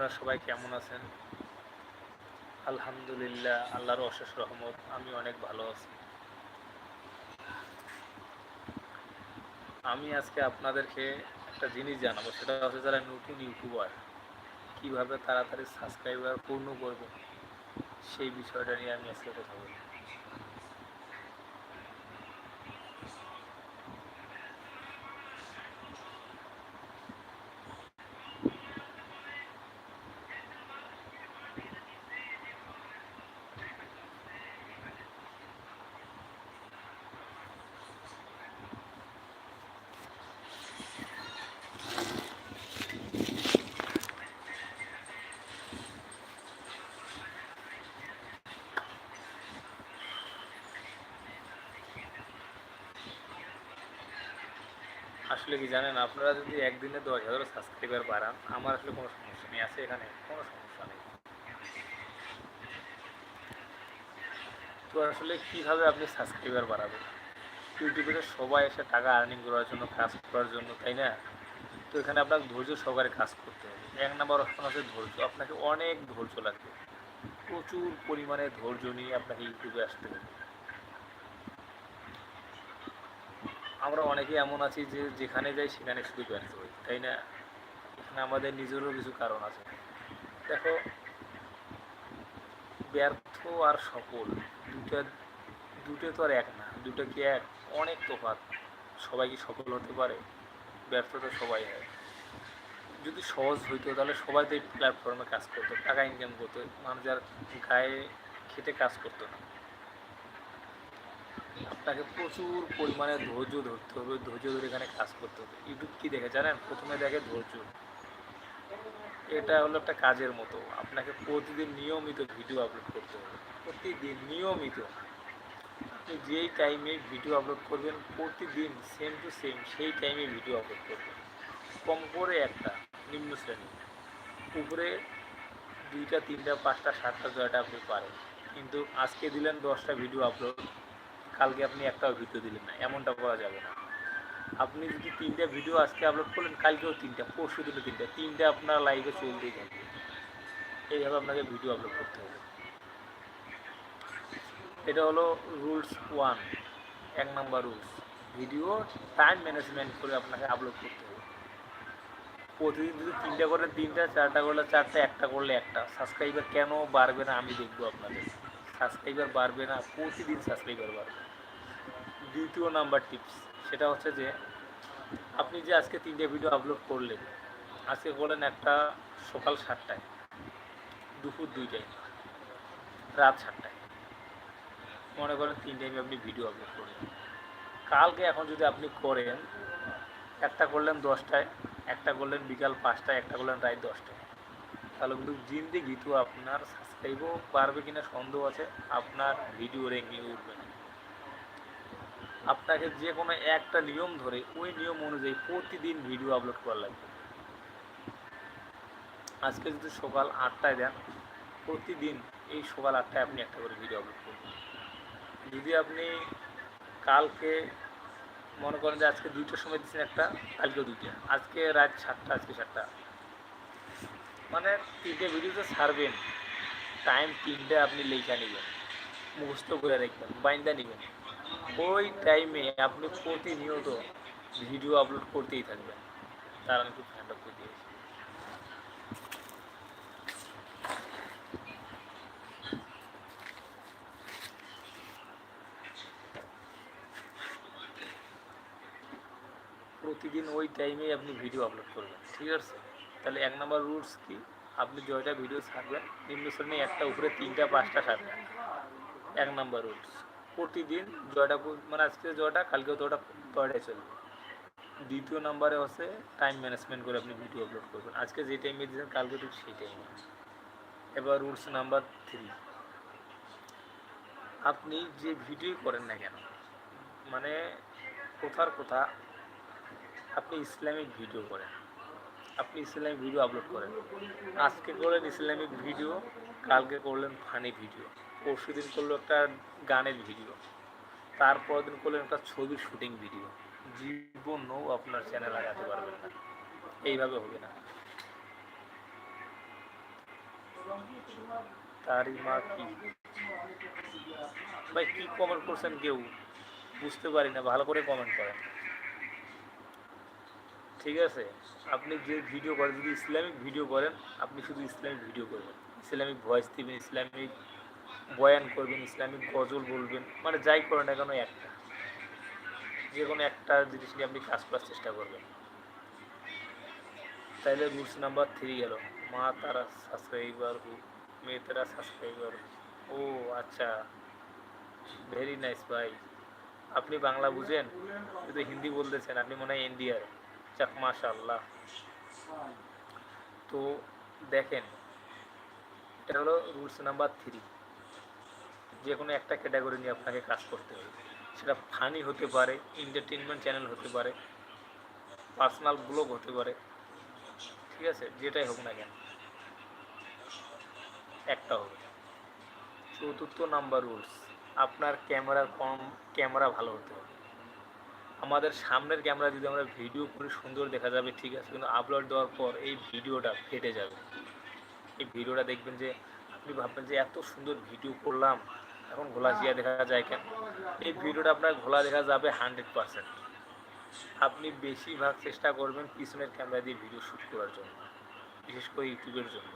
আপনারা সবাই কেমন আছেন? আলহামদুলিল্লাহ, আল্লাহর অশেষ রহমত, আমি অনেক ভালো আছি। আমি আজকে আপনাদেরকে একটা জিনিস জানাব, সেটা হচ্ছে যারা নতুন ইউটিউবার, কীভাবে তাড়াতাড়ি সাবস্ক্রাইবার পূর্ণ করবে সেই বিষয়টা নিয়ে আমি আজকে কথা বলব। আসলে কি জানেন, আপনারা যদি একদিনে দশ হাজার সাবস্ক্রাইবার বাড়ান, আমার আসলে কোনো সমস্যা নেই। আছে এখানে, কোনো সমস্যা নেই। তো আসলে কীভাবে আপনি সাবস্ক্রাইবার বাড়াবেন? ইউটিউবে তো সবাই এসে টাকা আর্নিং করার জন্য, কাজ করার জন্য, তাই না? তো এখানে আপনার ধৈর্য সহকারে কাজ করতে হবে। এক নম্বর অপশন আছে ধৈর্য। আপনাকে অনেক ধৈর্য লাগবে। প্রচুর পরিমাণে ধৈর্য নিয়ে আপনাকে ইউটিউবে আসতে হবে। আমরা অনেকে এমন আছি যে যেখানে যাই সেখানে শুধু ব্যর্থ হই, তাই না? এখানে আমাদের নিজেরও কিছু কারণ আছে। দেখো, ব্যর্থ আর সফল দুটা দুটো তো আর এক না দুটো কি এক? অনেক তফাৎ। সবাই কি সফল হতে পারে? ব্যর্থ তো সবাই হয়। যদি সহজ হইতো, তাহলে সবাই তো এই প্ল্যাটফর্মে কাজ করতো, টাকা ইনকাম করতো। মানুষ আর গায়ে খেটে কাজ করতো না। আপনাকে প্রচুর পরিমাণে ধৈর্য ধরতে হবে, ধৈর্য ধরে এখানে কাজ করতে হবে। ইউটিউব কি দেখে জানেন? প্রথমে দেখে ধৈর্য। এটা হলো একটা কাজের মতো। আপনাকে প্রতিদিন নিয়মিত ভিডিও আপলোড করতে হবে। প্রতিদিন নিয়মিত। আপনি যেই টাইমে ভিডিও আপলোড করবেন, প্রতিদিন সেম টু সেম সেই টাইমে ভিডিও আপলোড করবেন। কম করে একটা, নিম্ন শ্রেণি উপরে দুইটা, তিনটা, পাঁচটা, সাতটা, ছয়টা আপনি পারেন। কিন্তু আজকে দিলেন দশটা ভিডিও আপলোড। কালকে আপনি একটাও ভিডিও দিলেন না, এমনটা করা যাবে না। আপনি যদি তিনটা ভিডিও আজকে আপলোড করলেন, কালকেও তিনটা, পরশু দিলে তিনটা তিনটা আপনার লাইভে চলতেই থাকবে এইভাবে আপনাকে ভিডিও আপলোড করতে হবে। এটা হলো রুলস ওয়ান এক number rules video time management করে আপনাকে আপলোড করতে হবে। প্রতিদিন যদি তিনটা করলে তিনটা, চারটা করলে চারটা, একটা করলে একটা। সাবস্ক্রাইবার কেন বাড়বে না আমি দেখব আপনাদের। সাবস্ক্রাইবার বাড়বে না, প্রতিদিন সাবস্ক্রাইবার বাড়বে। দ্বিতীয় নাম্বার টিপস, সেটা হচ্ছে যে আপনি যে আজকে তিনটে ভিডিও আপলোড করলেন, আজকে করলেন একটা সকাল সাতটায়, দুপুর দুইটায়, রাত সাতটায়। মনে করেন তিন টাইমে আপনি ভিডিও আপলোড করলেন। কালকে এখন যদি আপনি করেন, একটা করলেন দশটায়, একটা করলেন বিকাল পাঁচটায়, একটা করলেন রাত দশটায়। তাহলে কিন্তু জিন্দিগি তো আপনার সাবস্ক্রাইবও পারবে কিনা সন্দেহ আছে, আপনার ভিডিও র্যাঙ্কিং উঠবে না। আপনাকে যে কোনো একটা নিয়ম ধরে ওই নিয়ম অনুযায়ী প্রতিদিন ভিডিও আপলোড করা লাগবে। আজকে যদি সকাল আটটায় দেন, প্রতিদিন এই সকাল আটটায় আপনি একটা করে ভিডিও আপলোড করবেন। যদি আপনি কালকে মনে করেন যে আজকে দুইটার সময় দিচ্ছেন একটা কালকে দুইটা। আজকে রাত সাতটা, আজকে সাতটা। মানে তিনটে ভিডিওতে ছাড়বেন। টাইম তিনটে আপনি লেখা নেবেন। মুখস্থ করে রাখবেন, বাইন্দা নেবেন। ওই টাইমে আপনি প্রতিনিয়ত ভিডিও আপলোড করতেই থাকবেন। তার আমি খুব ফ্যান্ড করে দিয়েছি। প্রতিদিন ওই টাইমে আপনি ভিডিও আপলোড করবেন, ঠিক আছে? তাহলে এক নম্বর রুলস কি? আপনি জয়টা ভিডিও ছাড়বেন নিম্ন শ্রেণি একটা উপরে তিনটা, পাঁচটা ছাড়বেন। এক নম্বর রুলস প্রতিদিন জয়টা মানে আজকে জয়টা, কালকেও তো ওটা জয়টাই চলবে। দ্বিতীয় নাম্বারে হচ্ছে টাইম ম্যানেজমেন্ট করে আপনি ভিডিও আপলোড করবেন। আজকে যে টাইমে দিয়েছেন, কালকে ঠিক সেই টাইমে এবার রুলস নাম্বার থ্রি আপনি যে ভিডিও করেন না কেন মানে কোথার কোথা আপনি ইসলামিক ভিডিও করেন। আপনি ইসলামিক ভিডিও আপলোড করেন। আজকে করলেন ইসলামিক ভিডিও কালকে করলেন ফানি ভিডিও পরশু দিন করল একটা গানের ভিডিও। তারপর দিন করলেন একটা ছবির শুটিং ভিডিও। জীবনও আপনার চ্যানেল লাগাতে পারবেন না। এইভাবে হবে না। তারিমা কি? ভাই, কি কমেন্ট করছেন কেউ? বুঝতে পারি না, ভালো করে কমেন্ট করেন। ঠিক আছে? আপনি যে ভিডিও করেন যদি ইসলামিক ভিডিও করেন, আপনি শুধু ইসলামিক ভিডিও করবেন। ইসলামিক ভয়েস দিবেন ইসলামিক বয়ান করবেন, ইসলামিক গজল বলবেন মানে যাই করেন না কেন, একটা। যে কোনো একটা জিনিস নিয়ে আপনি কাজ করার চেষ্টা করবেন। তাইলে রুলস নাম্বার থ্রি গেল। মা তারা সাবস্ক্রাইবার হু মেয়ে তারা সাবস্ক্রাইবার ও আচ্ছা। ভেরি নাইস ভাই। আপনি বাংলা বুঝেন? কিন্তু হিন্দি বলতেছেন, আপনি মনে হয় ইন্ডিয়ার যাক মাশাল্লাহ তো দেখেন, এটা হলো রুলস নাম্বার থ্রি। যে কোনো একটা ক্যাটাগরি নিয়ে আপনাকে কাজ করতে হবে। সেটা ফানি হতে পারে এন্টারটেনমেন্ট চ্যানেল হতে পারে পার্সোনাল ব্লগ হতে পারে, ঠিক আছে? যেটাই হোক না কেন। একটা হবে। চতুর্থ নাম্বার রুলস আপনার ক্যামেরার কম ক্যামেরা ভালো হতে হবে। আমাদের সামনের ক্যামেরা যদি আমরা ভিডিও করি সুন্দর দেখা যাবে, ঠিক আছে? কিন্তু আপলোড দেওয়ার পর এই ভিডিওটা ফেটে যাবে। এই ভিডিওটা দেখবেন যে, আপনি ভাববেন যে, এত সুন্দর ভিডিও করলাম। এখন ঘোলা জিয়া দেখা যায় কেন? এই ভিডিওটা আপনার ঘোলা দেখা যাবে হান্ড্রেড পারসেন্ট। আপনি বেশিরভাগ চেষ্টা করবেন পিছনের ক্যামেরা দিয়ে ভিডিও শ্যুট করার জন্য, বিশেষ করে ইউটিউবের জন্য।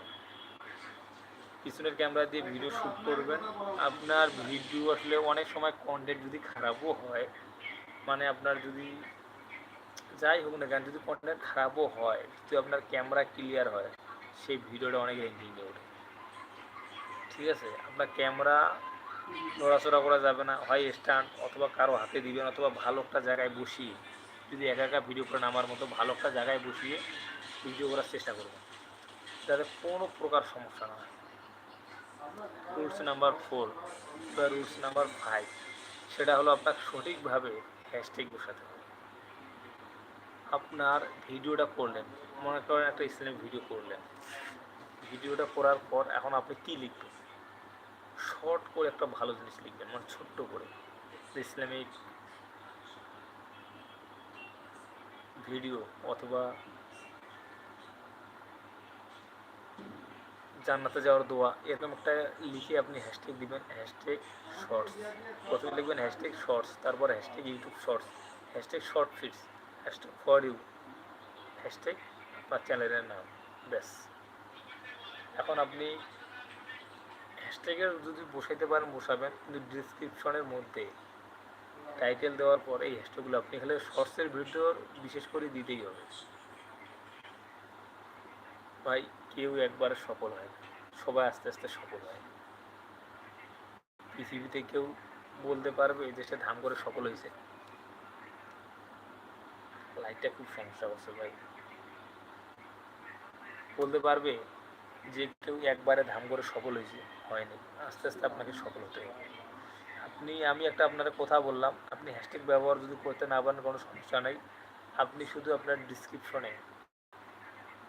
পিছনের ক্যামেরা দিয়ে ভিডিও শ্যুট করবেন, আপনার ভিডিও আসলে অনেক সময় কন্টেন্ট যদি খারাপও হয় মানে আপনার যদি যাই হোক না কেন, যদি কন্টেন্ট খারাপও হয়, যদি আপনার ক্যামেরা ক্লিয়ার হয়, সেই ভিডিওটা অনেক রেঞ্জিংয়ে ওঠে। ঠিক আছে? আপনার ক্যামেরা নড়াচড়া করা যাবে না, হয় স্ট্যান্ড অথবা কারও হাতে দিবেন অথবা ভালো একটা জায়গায় বসিয়ে, যদি একা একা ভিডিও করেন আমার মতো ভালো একটা জায়গায় বসিয়ে ভিডিও করার চেষ্টা করবেন। যাতে কোনো প্রকার সমস্যা না হয়। রুলস নাম্বার ফোর বা রুলস নাম্বার ফাইভ সেটা হলো আপনার সঠিকভাবে হ্যাশট্যাগ বসাতে হবে। আপনার ভিডিওটা করলেন, মনে করেন একটা ইসলামিক ভিডিও করলেন। ভিডিওটা করার পর এখন আপনি কী লিখবেন? শর্ট করে একটা ভালো জিনিস লিখবেন মানে ছোট্ট করে। ইসলামিক ভিডিও অথবা জান্নাতে যাওয়ার দোয়া, এরকম একটা লিখে আপনি হ্যাশট্যাগ দিবেন হ্যাশট্যাগ শর্টস প্রথমে লিখবেন হ্যাশট্যাগ শর্টস তারপর hashtag YouTube shorts hashtag short fits hashtag for you hashtag আপনার চ্যানেলের নাম, ব্যাস। এখন আপনি হ্যাশট্যাগের যদি বসাইতে পারেন, বসাবেন। কিন্তু ডিসক্রিপশনের মধ্যে টাইটেল দেওয়ার পর এই হ্যাশট্যাগুলো আপনি খালি শর্টসের ভিডিওর বিশেষ করে দিতেই হবে। ভাই, কেউ একবারে সফল হয়। সবাই আস্তে আস্তে সফল হয়। পৃথিবীতে কেউ বলতে পারবে যে সে ধাম করে সফল হয়েছে। লাইটটা খুব সমস্যা করছে ভাই। বলতে পারবে যে কেউ একবারে ধাম করে সফল হয়েছে, হয়নি। আস্তে আস্তে আপনাকে সফল হতে হবে। আপনি, আমি একটা আপনার কথা বললাম, আপনি হ্যাশট্যাগ ব্যবহার যদি করতে না পারেন, কোনো সমস্যা নেই। আপনি শুধু আপনার ডিসক্রিপশনে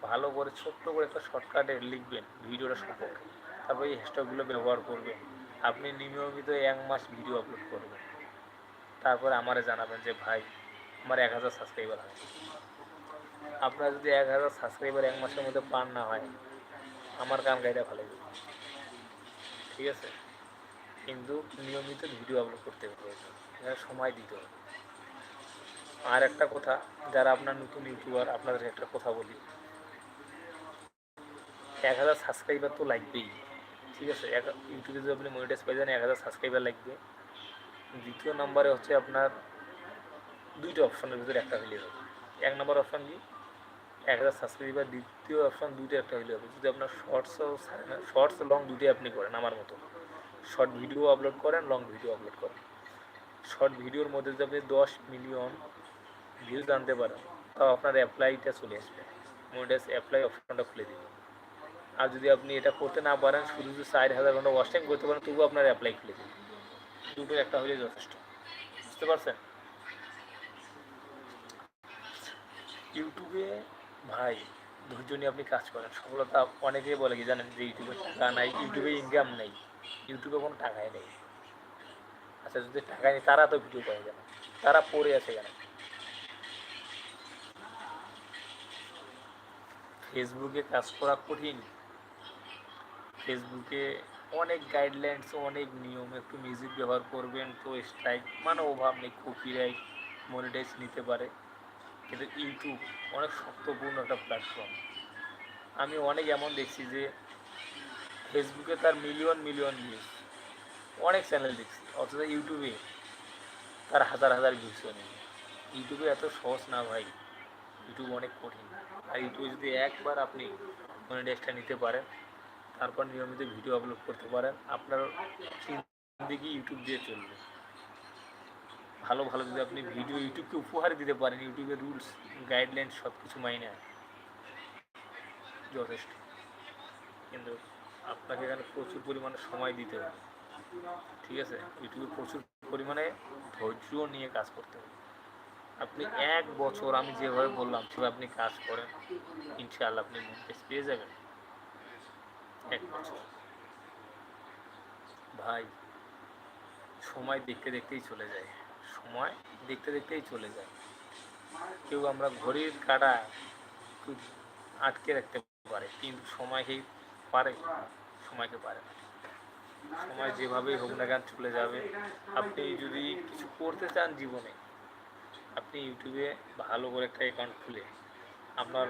ভালো করে, ছোট্ট করে একটা শর্টকাটে লিখবেন ভিডিওটা সম্পর্কে। তারপর এই হ্যাশট্যাগুলো ব্যবহার করবেন। আপনি নিয়মিত এক মাস ভিডিও আপলোড করবেন। তারপরে আমারে জানাবেন যে, ভাই, আমার এক হাজার সাবস্ক্রাইবার হয় আপনার যদি এক হাজার সাবস্ক্রাইবার এক মাসের মধ্যে পান না হয় আমার গান গাইটা ভালো ঠিক আছে? কিন্তু নিয়মিত ভিডিও আপলোড করতে হবে। সময় দিতে হবে। আর একটা কথা, যারা আপনার নতুন ইউটিউবার আপনাদের একটা কথা বলি। এক হাজার সাবস্ক্রাইবার তো লাগবেই। ঠিক আছে? এক ইউটিউবে যদি আপনি মনিটাইজ পাই যান, এক হাজার সাবস্ক্রাইবার লাগবে। দ্বিতীয় নম্বরে হচ্ছে আপনার দুইটা অপশনের ভিতরে একটা হইলে হবে। এক নম্বর অপশন কি? এক হাজার সাবস্ক্রাইবার দ্বিতীয় অপশন দুইটা একটা হইলে হবে। যদি আপনার শর্টসও শর্টস লং দুটোই আপনি করেন আমার মতো। শর্ট ভিডিও আপলোড করেন লং ভিডিও আপলোড করেন। শর্ট ভিডিওর মধ্যে যদি আপনি দশ মিলিয়ন ভিউজ আনতে পারেন। তাও আপনার অ্যাপ্লাইটা চলে আসবে। মনিটাইজ অ্যাপ্লাই অপশনটা খুলে দিবে। আর যদি আপনি এটা করতে না পারেন, শুধু শুধু চার হাজার ঘণ্টা ওয়াশ টাইম করতে পারেন, তবুও আপনার অ্যাপ্লাই খুলে দিবে। দুটো একটা হলে যথেষ্ট। বুঝতে পারছেন? ইউটিউবে ভাই ধৈর্য নিয়ে আপনি কাজ করেন। সফলতা অনেকেই বলে কি জানেন যে ইউটিউবে টাকা নাই ইউটিউবে ইনকাম নেই ইউটিউবে কোনো টাকাই নেই। আচ্ছা যদি টাকা নেই, তারা তো ভিডিও করে কেন? তারা পড়ে আছে কেন? ফেসবুকে কাজ করা কঠিন। ফেসবুকে অনেক গাইডলাইন্স অনেক নিয়ম, একটু মিউজিক ব্যবহার করবেন তো স্ট্রাইক মানে অভাব নেই কপিরাইট মনিটাইজ নিতে পারে। কিন্তু ইউটিউব অনেক শক্তপূর্ণ একটা প্ল্যাটফর্ম আমি অনেক এমন দেখছি যে ফেসবুকে তার মিলিয়ন মিলিয়ন ভিউজ অনেক চ্যানেল দেখছি, অথচ ইউটিউবে তার হাজার হাজার ভিউজও নেই। ইউটিউবে এত সহজ না ভাই। ইউটিউব অনেক কঠিন। আর ইউটিউবে যদি একবার আপনি মনিটাইজটা নিতে পারেন, তারপর নিয়মিত ভিডিও আপলোড করতে পারেন, আপনার জিন্দিগি ইউটিউব দিয়ে চলবে। ভালো ভালো যদি আপনি ভিডিও ইউটিউবকে উপহার দিতে পারেন ইউটিউবের রুলস গাইডলাইন সব কিছু মাইনে যথেষ্ট। কিন্তু আপনাকে এখানে প্রচুর পরিমাণে সময় দিতে হবে। ঠিক আছে? ইউটিউবে প্রচুর পরিমাণে ধৈর্য নিয়ে কাজ করতে হবে। আপনি এক বছর, আমি যেভাবে বললাম, সেভাবে আপনি কাজ করেন। ইনশাআল্লাহ আপনি মনিটাইজ পেয়ে যাবেন। এক বছর। ভাই, সময় দেখতে দেখতেই চলে যায়। সময় দেখতে দেখতেই চলে যায়। কেউ আমরা ঘড়ির কাটা আটকে রাখতে পারে, কিন্তু সময়কে পারে সময়কে পারে না। সময় যেভাবেই হোক না কেন চলে যাবে। আপনি যদি কিছু করতে চান জীবনে, আপনি ইউটিউবে ভালো করে একটা অ্যাকাউন্ট খুলে, আপনার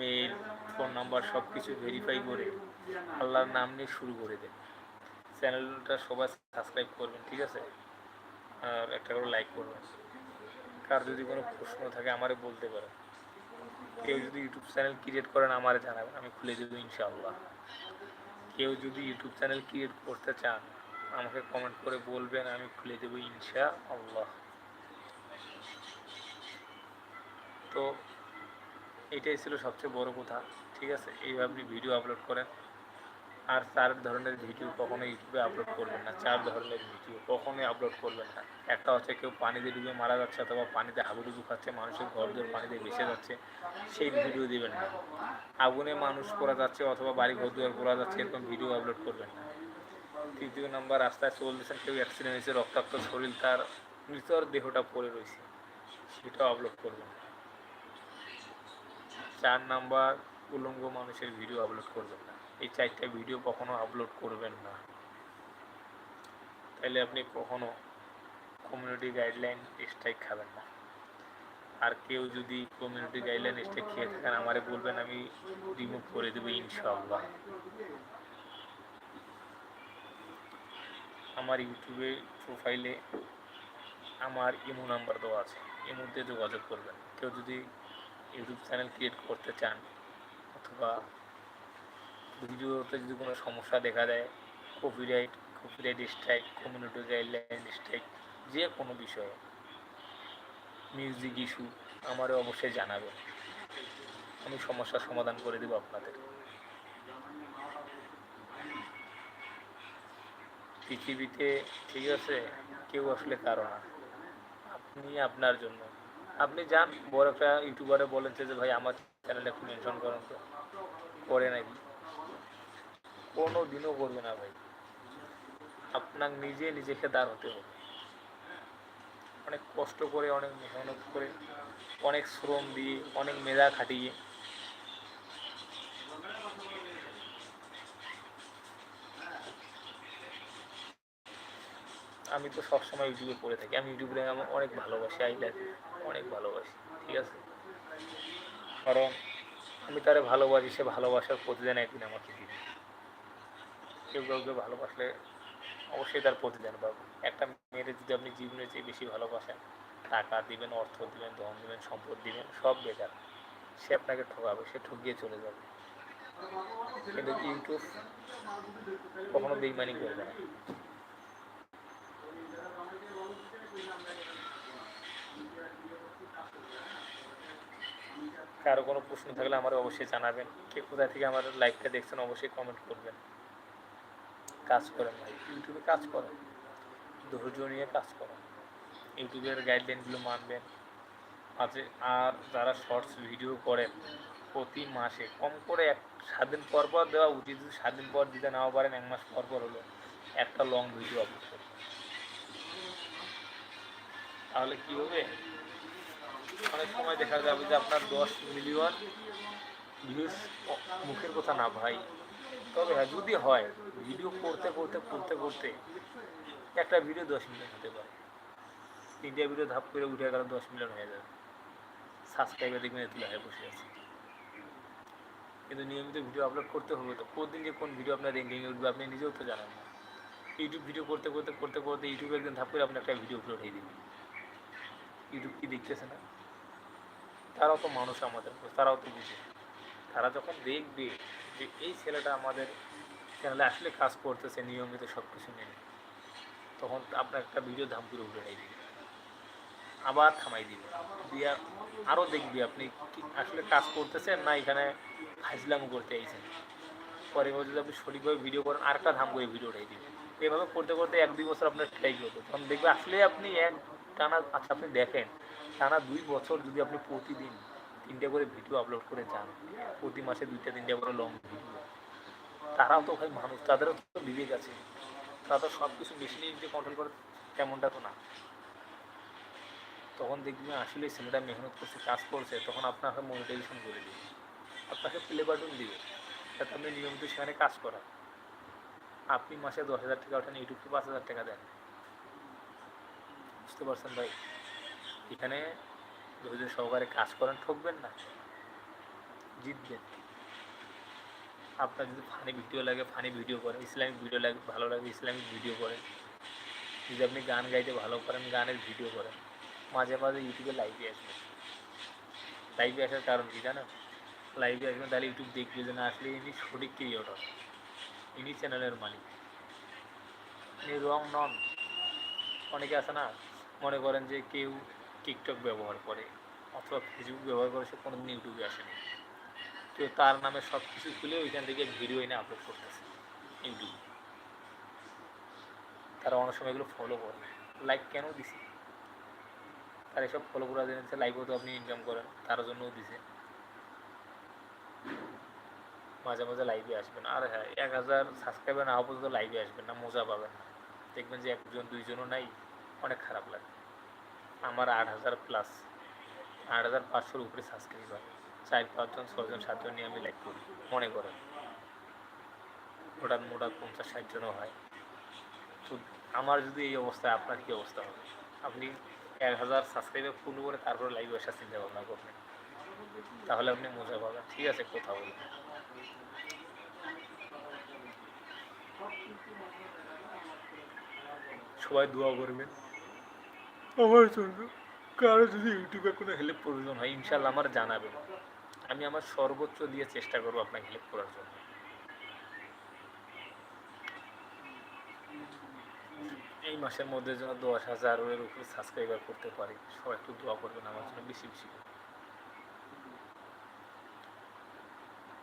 মেইল ফোন নাম্বার সব কিছু ভেরিফাই করে আল্লাহর নাম নিয়ে শুরু করে দেন। চ্যানেলটা সবাই সাবস্ক্রাইব করবেন, ঠিক আছে? আর একটা করে লাইক করবেন কার যদি কোনো প্রশ্ন থাকে আমারে বলতে পারেন কেউ যদি ইউটিউব চ্যানেল ক্রিয়েট করেন আমারে জানাবেন আমি খুলে দেবো ইনশাআল্লাহ। কেউ যদি ইউটিউব চ্যানেল ক্রিয়েট করতে চান, আমাকে কমেন্ট করে বলবেন, আমি খুলে দেবো ইনশা আল্লাহ তো এটাই ছিল সবচেয়ে বড় কথা, ঠিক আছে? এইভাবে আপনি ভিডিও আপলোড করেন। আর চার ধরনের ভিডিও কখনো ইউটিউবে আপলোড করবেন না। চার ধরনের ভিডিও কখনোই আপলোড করবেন না। একটা হচ্ছে কেউ পানিতে ডুবে মারা যাচ্ছে অথবা পানিতে হাবুডুবু খাচ্ছে, মানুষের ঘর দর পানিতে ভেসে যাচ্ছে, সেই ভিডিও দেবেন না। আগুনে মানুষ পড়া যাচ্ছে অথবা বাড়ি ঘর দুয়ার পড়া যাচ্ছে, এরকম ভিডিও আপলোড করবেন না। তৃতীয় নাম্বার, রাস্তায় চলতেছেন কেউ অ্যাক্সিডেন্ট হয়েছে, রক্তাক্ত শরীর, তার মৃতর দেহটা পড়ে রয়েছে সেটাও আপলোড করবেন চার নাম্বার, উলঙ্গ মানুষের ভিডিও আপলোড করবেন না। এই চারটা ভিডিও কখনো আপলোড করবেন না। তাহলে আপনি কখনো কমিউনিটি গাইডলাইন স্ট্রাইক খাবেন না। আর কেউ যদি কমিউনিটি গাইডলাইন স্ট্রাইক খেয়ে থাকেন, আমারে বলবেন, আমি রিমুভ করে দেবো ইনশাআল্লাহ। আমার ইউটিউবে প্রোফাইলে আমার ইমো নাম্বার দেওয়া আছে। ইমোতে যোগাযোগ করবেন। কেউ যদি ইউটিউব চ্যানেল ক্রিয়েট করতে চান, অথবা ভিডিওতে যদি কোনো সমস্যা দেখা দেয় copyright copyright strike community guideline strike যে কোনো বিষয়ে মিউজিক ইস্যু আমারও অবশ্যই জানাবেন। আমি সমস্যার সমাধান করে দেবো আপনাদের। পৃথিবীতে, ঠিক আছে, কেউ আসলে কারও না। আপনি আপনার জন্য। আপনি যান, বড় একটা ইউটিউবারে বলেন যে, ভাই, আমার চ্যানেলটা একটু মেনশন করেন তো। করে নাকি? কোনো দিনও করবে না ভাই। আপনার নিজে নিজেকে দাঁড় হতে হবে। অনেক কষ্ট করে, অনেক মেহনত করে, অনেক শ্রম দিয়ে, অনেক মেধা খাটিয়ে। আমি তো সবসময় ইউটিউবে পড়ে থাকি। আমি ইউটিউবে আমার অনেক ভালোবাসি আই লাইক অনেক ভালোবাসি, ঠিক আছে? কারণ আমি তারে ভালোবাসি, সে ভালোবাসার প্রতিদান একদিন আমাকে দিবে। কেউ কাউকে ভালোবাসলে অবশ্যই তার প্রতিদান পাবে। একটা মেয়ের যদি আপনি জীবনে চেয়ে বেশি ভালোবাসেন, টাকা দিবেন, অর্থ দিবেন, ধন দিবেন, সম্পদ দিবেন, সব বেকার। সে আপনাকে ঠকাবে, সে ঠকিয়ে চলে যাবে। কিন্তু ইউটিউব কখনো বেইমানি করবে না। কারও কোনো প্রশ্ন থাকলে আমার অবশ্যই জানাবেন। কে কোথায় থেকে আমার লাইভটা দেখছেন, অবশ্যই কমেন্ট করবেন। কাজ করেন ভাই ইউটিউবে কাজ করেন, ধৈর্য নিয়ে কাজ করেন। ইউটিউবের গাইডলাইনগুলো মানবেন। আছে আর যারা শর্টস ভিডিও করেন, প্রতি মাসে কম করে এক সাত দিন পর পর দেওয়া উচিত যদি সাত দিন পর দিতে নাও পারেন, এক মাস পর পর হলো একটা লং ভিডিও করবেন তাহলে কি হবে? অনেক সময় দেখা যাবে যে আপনার দশ মিলিয়ন ভিউজ মুখের কথা না ভাই। তবে হ্যাঁ যদি হয় ভিডিও করতে করতে করতে করতে একটা ভিডিও দশ মিনিট হতে পারে। তিনটে ভিডিও ধাপ করে উঠে গেল, দশ মিলিয়ন হয়ে যাবে সাবস্ক্রাইবার দেখবেন তুলে হয়ে বসে আছে। কিন্তু নিয়মিত ভিডিও আপলোড করতে হবে তো। প্রতিদিন যে কোন ভিডিও আপনার র্যাঙ্কিংয়ে উঠবে, আপনি নিজেও তো জানেন না। ইউটিউব ভিডিও করতে করতে করতে করতে ইউটিউবে একদিন ধাপ করে আপনি একটা ভিডিও আপলোড হয়ে দিবেন ইউটিউব কি দেখতেছে না? তারাও তো মানুষ আমাদের তারাও তো বুঝে। তারা যখন দেখবে যে এই ছেলেটা আমাদের চ্যানেলে আসলে কাজ করতেছে, নিয়মিত সব কিছু মেনে তখন আপনার একটা ভিডিও ধাম করে উঠে দিবে। আবার থামাই দিবে। দিয়ে আরও দেখবি আপনি আসলে কাজ করতেছেন না এখানে ফাইজলামো করতে আইছেন। পরে যদি আপনি সঠিকভাবে ভিডিও করেন, আরেকটা ধাম করে ভিডিও উঠাই দিবেন এভাবে করতে করতে এক দুই বছর আপনার ট্রাই করবে। তখন দেখবে আসলে আপনি এক টানা আচ্ছা আপনি দেখেন, টানা দুই বছর যদি আপনি প্রতিদিন তিনটে করে ভিডিও আপলোড করে যান। প্রতি মাসে দুইটা তিনটে করে লং ভিডিও তারাও তো ভাই মানুষ, তাদেরও তো বিবেক আছে। তারা তো সব কিছু মেশিনে যে কন্ট্রোল করে, তেমনটা তো না। তখন দেখবেন আসলে ছেলেটা মেহনত করছে, কাজ করছে, তখন আপনাকে মনিটাইজেশন করে দিবে। আপনাকে প্লে বাটন দিবে। যাতে আপনি নিয়মিত সেখানে কাজ করা আপনি মাসে দশ হাজার টাকা ওঠেন ইউটিউবকে পাঁচ হাজার টাকা দেন। বুঝতে পারছেন ভাই? এখানে ধৈর্য সহকারে কাজ করেন, ঠকবেন না? জিতবেন। আপনার যদি ফানি ভিডিও লাগে ফানি ভিডিও করেন, ইসলামিক ভিডিও লাগে, ভালো লাগে, ইসলামিক ভিডিও করেন। যদি আপনি গান গাইতে ভালো করেন, গানের ভিডিও করেন, মাঝে মাঝে ইউটিউবে লাইভে আসবেন। লাইভে আসার কারণ কি জানো? লাইভে আসবেন, তাহলে ইউটিউব দেখবে যে না, আসলে ইনি সঠিক ক্রিয়েটর ইনি চ্যানেলের মালিক। ইনি রং নন। অনেকে আছে না, মনে করেন যে কেউ টিকটক ব্যবহার করে অথবা ফেসবুক ব্যবহার করে, সে কোনোদিন ইউটিউবে আসেনি। কেউ তার নামে সব কিছু খুলে ওইখান থেকে ভিডিও এনে আপলোড করতেছে, ইউটিউবে। তারা অনেক সময় এগুলো ফলো করে লাইক কেন দিছে? তার এসব ফলো করা জেনেছে লাইভও তো আপনি ইনকাম করেন, তার জন্যও দিছে। মাঝে মাঝে লাইভে আসবেন। আর হ্যাঁ এক হাজার সাবস্ক্রাইবার না হওয়া পর্যন্ত লাইভে আসবেন না, মজা পাবেন না। দেখবেন যে একজন, দুইজনও নাই, অনেক খারাপ লাগে। আমার আট হাজার প্লাস আট হাজার পাঁচশোর উপরে সাবস্ক্রাইবার চার পাঁচজন ছজন সাতজন নিয়ে আমি লাইভ করি, মনে করেন। মোটার মোটা পঞ্চাশ, ষাট জনও হয়। তো আমার যদি এই অবস্থায়, আপনার কী অবস্থা হবে? আপনি এক হাজার সাবস্ক্রাইবার ফুল করে তারপরে লাইভ আসার চিন্তা ভাবনা করবেন। তাহলে আপনি মজা পাবেন। ঠিক আছে, কথা বলবেন সবাই দোয়া করবেন। আমার জন্য কারও যদি ইউটিউবে কোনো হেল্প প্রয়োজন হয় ইনশাল্লাহ আমার জানাবেন। আমি আমার সর্বোচ্চ দিয়ে চেষ্টা করব আপনাকে হেল্প করার জন্য। এই মাসের মধ্যে যেন দশ হাজারের উপরে সাবস্ক্রাইবার করতে পারি, সবাই একটু দোয়া করবেন আমার জন্য বেশি বেশি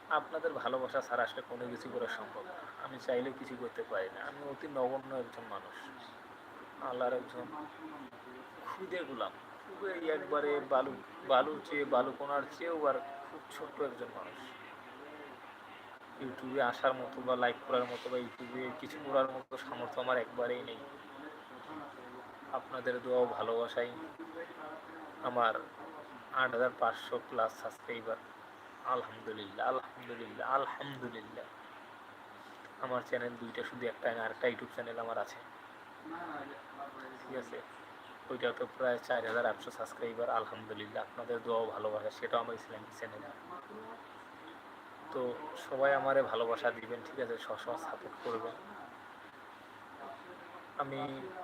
আপনাদের ভালোবাসা ছাড়া আসলে কোনো কিছু করা সম্ভব না। আমি চাইলেও কিছু করতে পারি না। আমি অতি নগণ্য একজন মানুষ। আল্লাহর একজন খুদে গুলাম। খুবই একবারে বালু বালুর চেয়ে বালুকোনার চেয়েও আর খুব ছোট্ট একজন মানুষ। ইউটিউবে আসার মতো বা লাইক করার মতো বা ইউটিউবে কিছু করার মতো সামর্থ্য আমার একবারেই নেই। আপনাদের দোয়া ভালোবাসাই আমার আট হাজার পাঁচশো প্লাস সাবস্ক্রাইবার আলহামদুলিল্লাহ আলহামদুলিল্লাহ আলহামদুলিল্লাহ। আমার চ্যানেল দুইটা, শুধু একটা না, আরেকটা ইউটিউব চ্যানেল আমার আছে। ঠিক আছে? ওইটা তো প্রায় চার হাজার আটশো সাবস্ক্রাইবার আলহামদুলিল্লাহ। আপনাদের দোয়া ও ভালোবাসা, সেটাও আমার ইসলামিক চ্যানেল তো সবাই আমারে ভালোবাসা দিবেন, ঠিক আছে? সবসময় সাপোর্ট করবেন। আমি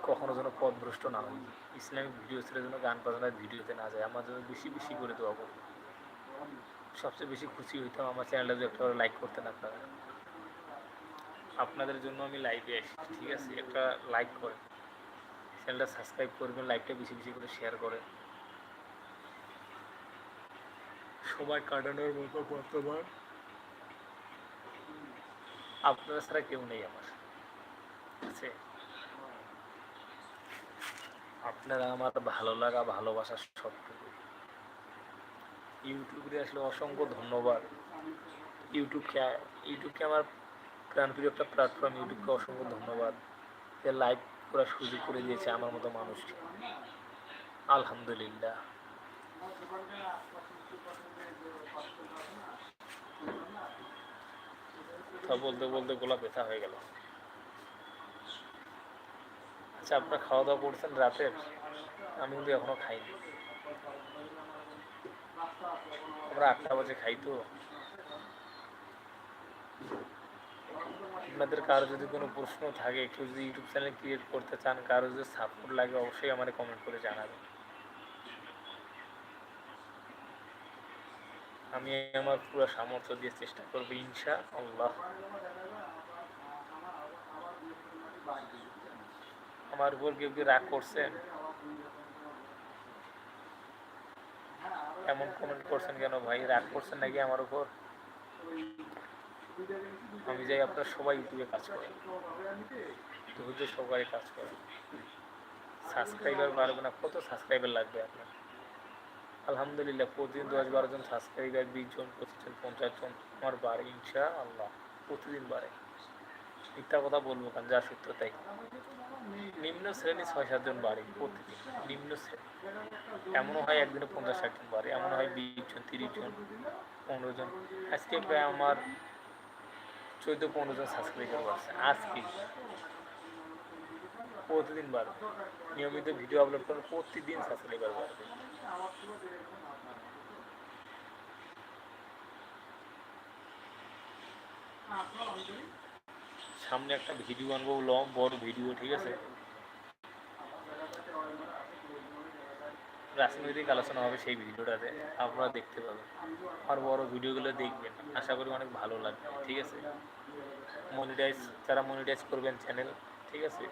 কখনো যেন পথভ্রষ্ট না হই। ইসলামিক ভিডিও ছেড়ে যেন গান বাজনার ভিডিওতে না যায়, আমার জন্য বেশি বেশি করে দোয়া করবেন সবচেয়ে বেশি খুশি হইতাম আমার চ্যানেলটা যদি একটা লাইক করতেন আপনারা। আপনাদের জন্য আমি লাইভে আসি ঠিক আছে? একটা লাইক করেন। চ্যানেলটা সাবস্ক্রাইব করবেন লাইভটা বেশি বেশি করে শেয়ার করেন। সময় কাটানোর মতো বর্তমান। আপনারা ছাড়া কেউ নেই আমার। আছে? আপনারা আমার ভালো লাগা, ভালোবাসা সবটুকু। ইউটিউবে আসলে অসংখ্য ধন্যবাদ। ইউটিউবকে ইউটিউবকে আমার প্রাণপ্রিয় একটা প্ল্যাটফর্ম ইউটিউবকে অসংখ্য ধন্যবাদ। যে লাইভ করার সুযোগ করে দিয়েছে আমার মতো মানুষকে আলহামদুলিল্লাহ। বলতে বলতে গোলা ব্যথা হয়ে গেল। আচ্ছা আপনারা খাওয়া দাওয়া করছেন রাতের আমি কিন্তু এখনও খাইনি। আমরা আটটা বাজে খাই তো। আপনাদের কারও যদি কোনো প্রশ্ন থাকে কেউ যদি ইউটিউব চ্যানেল ক্রিয়েট করতে চান, কারও যদি সাপোর্ট লাগে, অবশ্যই আমার কমেন্ট করে জানাবেন। আমি আমার পুরো সামর্থ্য দিয়ে চেষ্টা করব ইনশা আল্লাহ আমার উপর কেউ কি রাগ করছেন এমন কমেন্ট করছেন কেন ভাই? রাগ করছেন নাকি আমার উপর? আমি যাই আপনার সবাই ইউটিউবে কাজ করেন ধৈর্য সবাই কাজ করেন সাবস্ক্রাইবার বাড়বে না, কত সাবস্ক্রাইবার লাগবে আপনার? আলহামদুলিল্লাহ, প্রতিদিন দশ বারো জন সাবস্ক্রাইবার, বিশ জন, পঁচিশ জন, পঞ্চাশ জন আমার বাড়ে ইনশা আল্লাহ প্রতিদিন বাড়ে। মিথ্যা কথা বলব কারণ যা সত্য তাই। নিম্ন শ্রেণি ছয় সাতজন বাড়ে প্রতিদিন, নিম্ন শ্রেণি। এমনও হয় একদিনে পঞ্চাশ ষাট জন বাড়ে এমন হয় বিশ জন, তিরিশ জন, পনেরো জন। আজকে প্রায় আমার চোদ্দ পনেরো জন সাবস্ক্রাইবার বাড়ছে আজকে প্রতিদিন বাড়বে। নিয়মিত ভিডিও আপলোড করলে প্রতিদিন সাবস্ক্রাইবার বাড়বে। সামনে একটা ভিডিও আনব লং বড় ভিডিও ঠিক আছে? রাজনৈতিক আলোচনা হবে সেই ভিডিওটাতে, আপনারা দেখতে পাবেন। আর বড় ভিডিওগুলো দেখবেন। আশা করি অনেক ভালো লাগবে, ঠিক আছে? মনিটাইজ যারা মনিটাইজ করবেন চ্যানেল ঠিক আছে?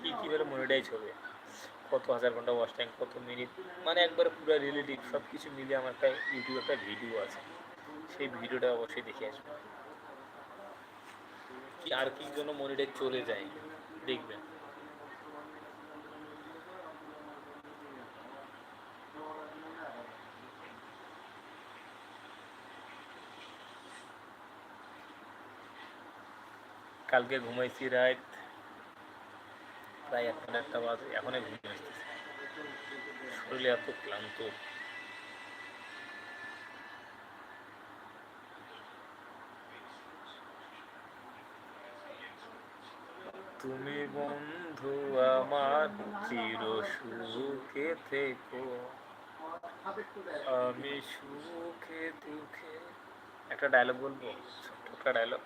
কী কীভাবে মনিটাইজ হবে? কত হাজার ঘণ্টা ওয়াচ টাইম কত মিনিট মানে একবারে পুরো রিলেটিভ সব কিছু মিলিয়ে আমার একটা ইউটিউবে একটা ভিডিও আছে। সেই ভিডিওটা অবশ্যই দেখে আসবেন। কি, আর কি জন্য মনিটাইজ চলে যায়, দেখবেন। কালকে ঘুমাইছি রাত প্রায় একটা একটা বাজে, এখনই ঘুমিয়ে আসতেছে। শরীরে এত ক্লান্ত। তুমি বন্ধু আমার, চির সুখে থেকো। আমি সুখে দুঃখে একটা ডায়লগ বলব? ছোট্ট একটা ডায়লগ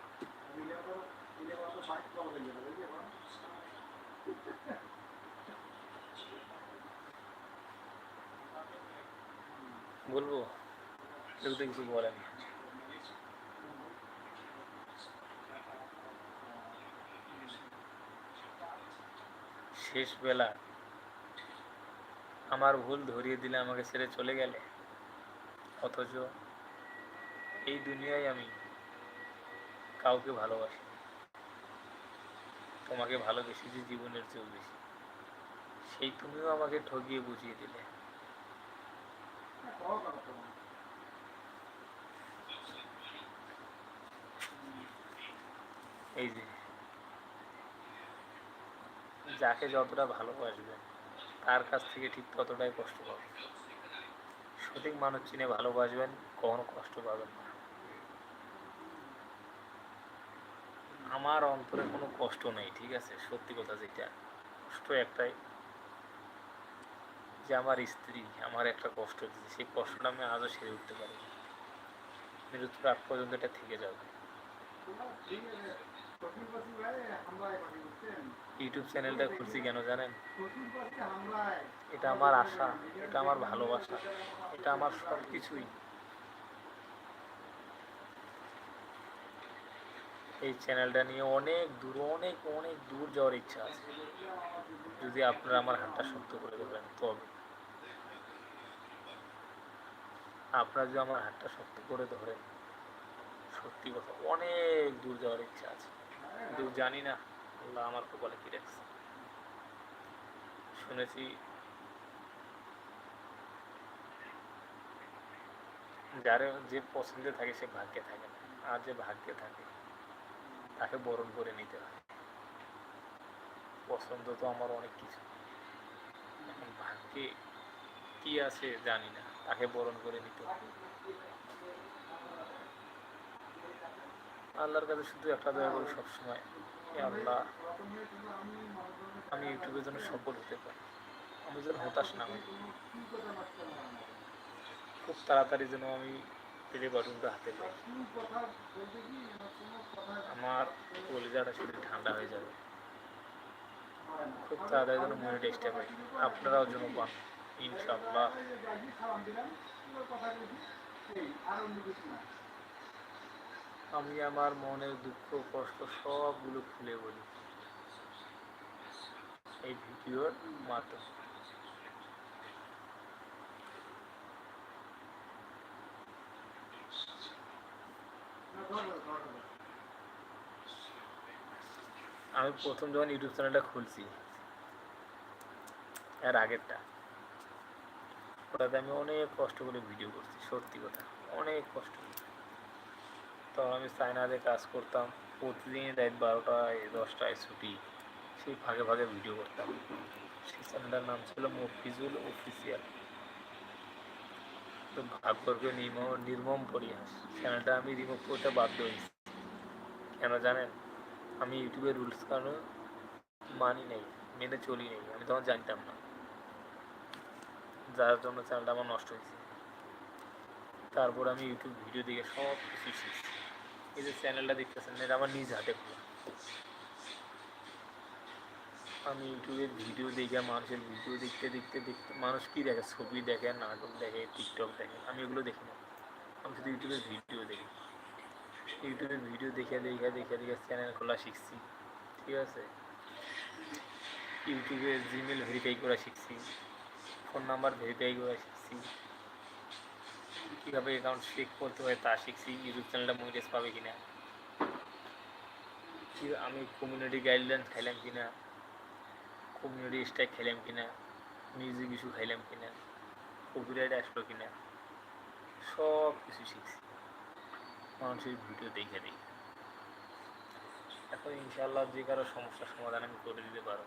বলব? কেউ কিছু বলেন? শেষ বেলা আমার ভুল ধরিয়ে দিলে আমাকে ছেড়ে চলে গেলে। অথচ এই দুনিয়ায় আমি কাউকে ভালোবাসি তোমাকে ভালোবেসেছি, জীবনের চেয়েও বেশি। সেই তুমিও আমাকে ঠগিয়ে বুঝিয়ে দিলে। এই যে, যাকে যতটা ভালোবাসবেন তার কাছ থেকে ঠিক ততটাই কষ্ট পাবেন সঠিক মানুষ চিনে ভালোবাসবেন, কখনো কষ্ট পাবেন না। আমার অন্তরে কোনো কষ্ট নেই, ঠিক আছে? সত্যি কথা যেটা। কষ্ট একটাই যে আমার স্ত্রী আমার একটা কষ্ট দিচ্ছে সেই কষ্টটা আমি আজও সেরে উঠতে পারি। মৃত্যুর আগ পর্যন্ত এটা থেকে যাবে। ইউটিউব চ্যানেলটা খুলছি কেন জানেন? এটা আমার আশা, এটা আমার ভালোবাসা, এটা আমার সব কিছুই এই চ্যানেলটা নিয়ে অনেক দূর, অনেক অনেক দূর যাওয়ার ইচ্ছা আছে। যদি আপনারা আমার হাতটা শক্ত করে দেবেন তবে। আপনারা যদি আমার হাতটা শক্ত করে ধরেন, সত্যি কথা, অনেক দূর যাওয়ার ইচ্ছা আছে। কিন্তু জানি না, আল্লাহ আমার কপালে কি রাখছে। শুনেছি, যারে যে পছন্দে থাকে, সে ভাগ্যে থাকে না। আর যে ভাগ্যে থাকে তাকে বরণ করে নিতে হয়। পছন্দ তো আমার অনেক কিছু। এখন ভাগ্যে কি আছে জানি না, তাকে বরণ করে নিতে হয়। আল্লাহর কাছে শুধু একটা দয়া করি সবসময় আল্লাহ, আমি ইউটিউবের জন্য সফল হতে পারি। আমি যেন হতাশ না হই। খুব তাড়াতাড়ি যেন আমি প্লে বাটনটা হাতে পাই। আমার কলিজাটা শুধু ঠান্ডা হয়ে যাবে। খুব তাড়াতাড়ি যেন মনে টেস্টে পাই। আপনারাও যেন পান ইনশাল্লাহ আমি আমার মনের দুঃখ, কষ্ট সবগুলো খুলে বলি। এই ভিডিওর মাধ্যমে। আমি প্রথম যখন ইউটিউব চ্যানেলটা খুলছি, এর আগেরটা, ওটাতে আমি অনেক কষ্ট করে ভিডিও করছি, সত্যি কথা, অনেক কষ্ট তখন আমি চায়নাতে কাজ করতাম, প্রতিদিনই রাত বারোটায়, দশটায় ছুটি, সেই ফাঁকে ফাঁকে ভিডিও করতাম। সেই চ্যানেলটার নাম ছিল মফিজুল অফিসিয়াল। তো ভাগ্যকে নির্মম নির্মম পরিহাস, চ্যানেলটা আমি রিমুভ করতে বাধ্য হয়েছি। কেন জানেন? আমি ইউটিউবের রুলস কারণে মানি নেই, মেনে চলি নেই, আমি তখন জানতাম না। যার জন্য চ্যানেলটা আমার নষ্ট হয়েছে। তারপর আমি ইউটিউব ভিডিও দেখে সব কিছু শিখছি। এই যে চ্যানেলটা দেখতেছেন, এটা আমার নিজ হাতে খোলা। আমি ইউটিউবের ভিডিও দেখে, মানুষের ভিডিও দেখতে দেখতে দেখতে মানুষ কী দেখে? ছবি দেখে, নাটক দেখে, টিকটক দেখে, আমি এগুলো দেখি না। আমি শুধু ইউটিউবের ভিডিও দেখি। ইউটিউবের ভিডিও দেখে দেখে দেখে দেখে চ্যানেল খোলা শিখছি। ঠিক আছে? ইউটিউবে জিমেল ভেরিফাই করা শিখছি। ফোন নাম্বার ভেরিফাই করা শিখছি। কীভাবে অ্যাকাউন্ট চেক করতে হয় তা শিখছি। ইউটিউব চ্যানেলটা মনিটাইজ পাবে কিনা? আমি কমিউনিটি গাইডলাইন খাইলাম কিনা? কমিউনিটি স্ট্রাইক খাইলাম কিনা? মিউজিক ইস্যু খাইলাম কিনা? কপিরাইট আসলো কিনা? সব কিছু শিখছি। মানুষের ভিডিও দেখে দেখে এখন ইনশাল্লাহ যে কারও সমস্যার সমাধান আমি করে দিতে পারো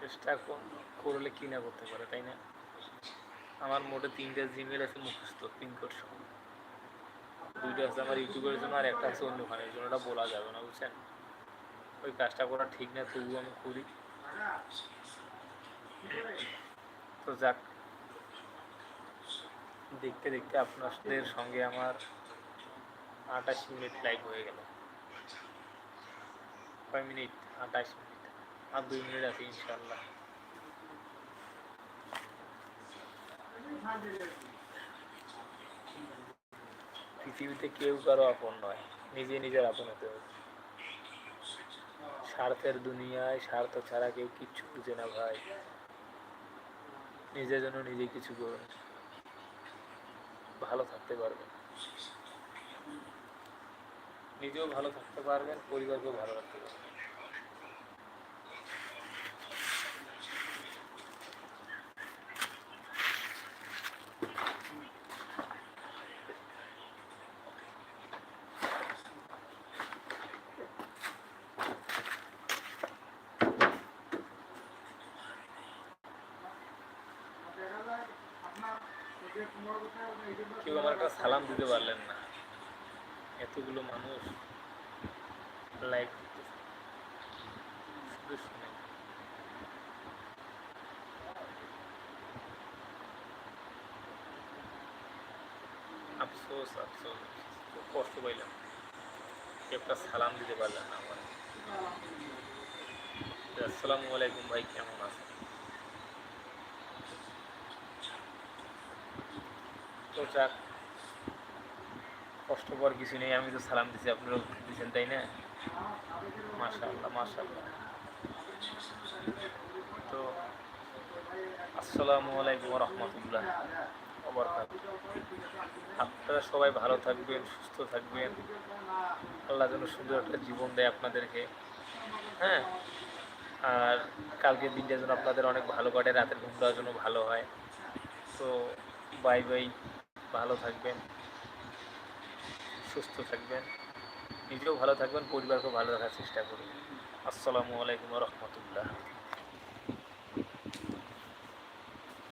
চেষ্টা কর- করলে কি না করতে পারে, তাই না? আমার মোটে তিনটা জিমেল আছে, মুখস্থ, পিনকোড সহ। দুইটা আছে আমার ইউটিউবের জন্য আর একটা আছে অন্য জন্য। ওটা বলা যাবে না, বুঝছেন? ওই কাজটা করা ঠিক না, তবুও আমি করি। তো যাক, দেখতে দেখতে আপনাদের সঙ্গে আমার আঠাশ মিনিট লাইভ হয়ে গেল। কয় মিনিট? আঠাশ মিনিট। আর দুই মিনিট আছে ইনশাল্লাহ পৃথিবীতে কেউ কারও আপন নয়, নিজে নিজের আপন হতে হবে। স্বার্থের দুনিয়ায় স্বার্থ ছাড়া কেউ কিচ্ছু বুঝে না ভাই। নিজের জন্য নিজে কিছু করবে ভালো থাকতে পারবেন নিজেও ভালো থাকতে পারবেন, পরিবারকেও ভালো রাখতে পারবেন কেউ আমার একটা সালাম দিতে পারলেন না। এতগুলো মানুষ লাইভ শুধু শুনে। আফসোস আফসোস। খুব কষ্ট পাইলাম। একটা সালাম দিতে পারলেন না আমার আসসালামু আলাইকুম ভাই, কেমন আছেন? তো যাক কষ্টকর কিছু নেই, আমি তো সালাম দিছি আপনারা দিচ্ছেন তাই না? মাশাআল্লাহ মাশাআল্লাহ। তো, আসসালামু আলাইকুম রহমতুল্লাহ আপনারা সবাই ভালো থাকবেন, সুস্থ থাকবেন। আল্লাহ যেন সুন্দর একটা জীবন দেয় আপনাদেরকে হ্যাঁ? আর কালকের দিনটা যেন আপনাদের অনেক ভালো কাটে, রাতের ঘুমটাও যেন ভালো হয়। তো, বাই বাই, ভালো থাকবেন। সুস্থ থাকবেন নিজেও ভালো থাকবেন পরিবারকেও ভালো রাখার চেষ্টা করুন আসসালামু আলাইকুম রহমতুল্লাহ।